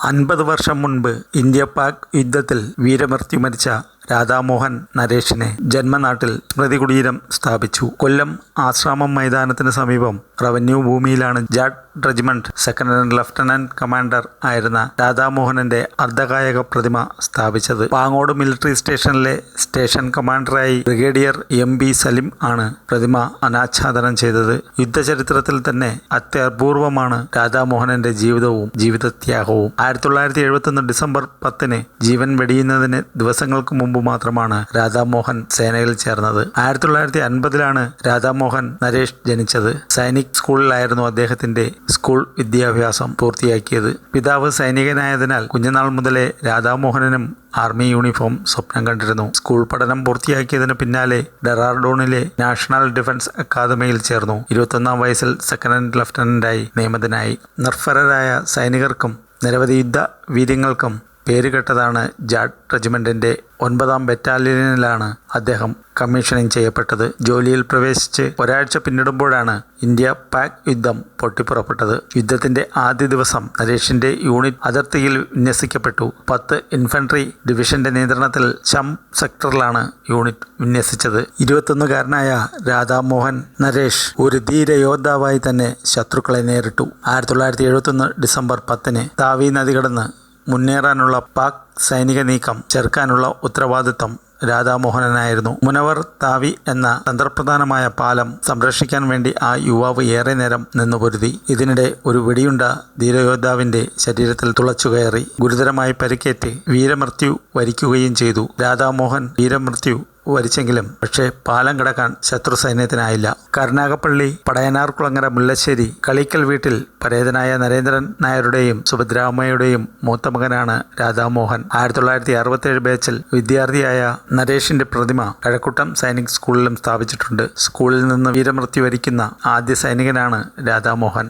അൻപത് വർഷം മുൻപ് ഇന്ത്യ പാക് യുദ്ധത്തിൽ വീരമൃത്യു മരിച്ച രാധാമോഹൻ നരേഷിനെ ജന്മനാട്ടിൽ സ്മൃതി കുടീരം സ്ഥാപിച്ചു. കൊല്ലം ആശ്രാമം മൈതാനത്തിന് സമീപം revenue ഭൂമിയിലാണ് Jat regiment second lieutenant commander ആയിരുന്ന രാധാമോഹനന്റെ അർദ്ധകായക പ്രതിമ സ്ഥാപിച്ചത്. പാങ്ങോട് മിലിറ്ററി സ്റ്റേഷനിലെ സ്റ്റേഷൻ കമാൻഡറായി ബ്രിഗേഡിയർ എം ബി സലിം ആണ് പ്രതിമ അനാച്ഛാദനം ചെയ്തത്. യുദ്ധചരിത്രത്തിൽ തന്നെ അത്യപൂർവമാണ് രാധാമോഹനന്റെ ജീവിതവും ജീവിതത്യാഗവും. ആയിരത്തി തൊള്ളായിരത്തി എഴുപത്തൊന്ന് ഡിസംബർ പത്തിന് ജീവൻ വെടിയുന്നതിന് ദിവസങ്ങൾക്ക് മുമ്പ് മാത്രമാണ് രാധാമോഹൻ സേനയിൽ ചേർന്നത്. ആയിരത്തി തൊള്ളായിരത്തി അൻപതിലാണ് രാധാമോഹൻ നരേഷ് ജനിച്ചത്. സൈനിക് സ്കൂളിലായിരുന്നു അദ്ദേഹത്തിന്റെ സ്കൂൾ വിദ്യാഭ്യാസം പൂർത്തിയാക്കിയത്. പിതാവ് സൈനികനായതിനാൽ കുഞ്ഞുനാൾ മുതലേ രാധാമോഹനനും ആർമി യൂണിഫോം സ്വപ്നം കണ്ടിരുന്നു. സ്കൂൾ പഠനം പൂർത്തിയാക്കിയതിന് പിന്നാലെ ഡെറാർഡോണിലെ നാഷണൽ ഡിഫൻസ് അക്കാദമിയിൽ ചേർന്നു. ഇരുപത്തൊന്നാം വയസ്സിൽ സെക്കൻഡ് ലഫ്റ്റനന്റായി നിയമിതനായി. നിർഭരരായ സൈനികർക്കും നിരവധി യുദ്ധ വീര്യങ്ങൾക്കും പേരുകെട്ടതാണ് ജാട്ട് റെജിമെന്റിന്റെ ഒൻപതാം ബറ്റാലിയനിലാണ് അദ്ദേഹം കമ്മീഷനിങ് ചെയ്യപ്പെട്ടത്. ജോലിയിൽ പ്രവേശിച്ച് ഒരാഴ്ച പിന്നിടുമ്പോഴാണ് ഇന്ത്യ പാക് യുദ്ധം പൊട്ടിപ്പുറപ്പെട്ടത്. യുദ്ധത്തിന്റെ ആദ്യ ദിവസം നരേഷിന്റെ യൂണിറ്റ് അതിർത്തിയിൽ വിന്യസിക്കപ്പെട്ടു. പത്ത് ഇൻഫൻട്രി ഡിവിഷന്റെ നിയന്ത്രണത്തിൽ ചം സെക്ടറിലാണ് യൂണിറ്റ് വിന്യസിച്ചത്. ഇരുപത്തൊന്നുകാരനായ രാധാമോഹൻ നരേഷ് ഒരു ധീര യോദ്ധാവായി തന്നെ ശത്രുക്കളെ നേരിട്ടു. ആയിരത്തി തൊള്ളായിരത്തി എഴുപത്തൊന്ന് ഡിസംബർ പത്തിന് താവി നദി കടന്ന് മുന്നേറാനുള്ള പാക് സൈനിക നീക്കം ചെറുക്കാനുള്ള ഉത്തരവാദിത്തം രാധാമോഹനനായിരുന്നു. മുനവർ താവി എന്ന തന്ത്രപ്രധാനമായ പാലം സംരക്ഷിക്കാൻ വേണ്ടി ആ യുവാവ് ഏറെ നേരം നിന്നു പൊരുതി. ഇതിനിടെ ഒരു വെടിയുണ്ട ധീരയോദ്ധാവിന്റെ ശരീരത്തിൽ തുളച്ചുകയറി ഗുരുതരമായി പരിക്കേറ്റ് വീരമൃത്യു വരിക്കുകയും ചെയ്തു. രാധാമോഹൻ വീരമൃത്യു വരിച്ചെങ്കിലും പക്ഷേ പാലം കടക്കാൻ ശത്രു സൈന്യത്തിനായില്ല. കരുനാഗപ്പള്ളി പടയനാർകുളങ്ങര മുല്ലശ്ശേരി കളിക്കൽ വീട്ടിൽ പരേതനായ നരേന്ദ്രൻ നായരുടെയും സുഭദ്രാമ്മയുടെയും മൂത്ത മകനാണ് രാധാമോഹൻ. ആയിരത്തി തൊള്ളായിരത്തി അറുപത്തേഴ് ബാച്ചിൽ വിദ്യാർത്ഥിയായ നരേഷിന്റെ പ്രതിമ കഴക്കൂട്ടം സൈനിക് സ്കൂളിലും സ്ഥാപിച്ചിട്ടുണ്ട്. സ്കൂളിൽ നിന്ന് വീരമൃത്യു വരിക്കുന്ന ആദ്യ സൈനികനാണ് രാധാമോഹൻ.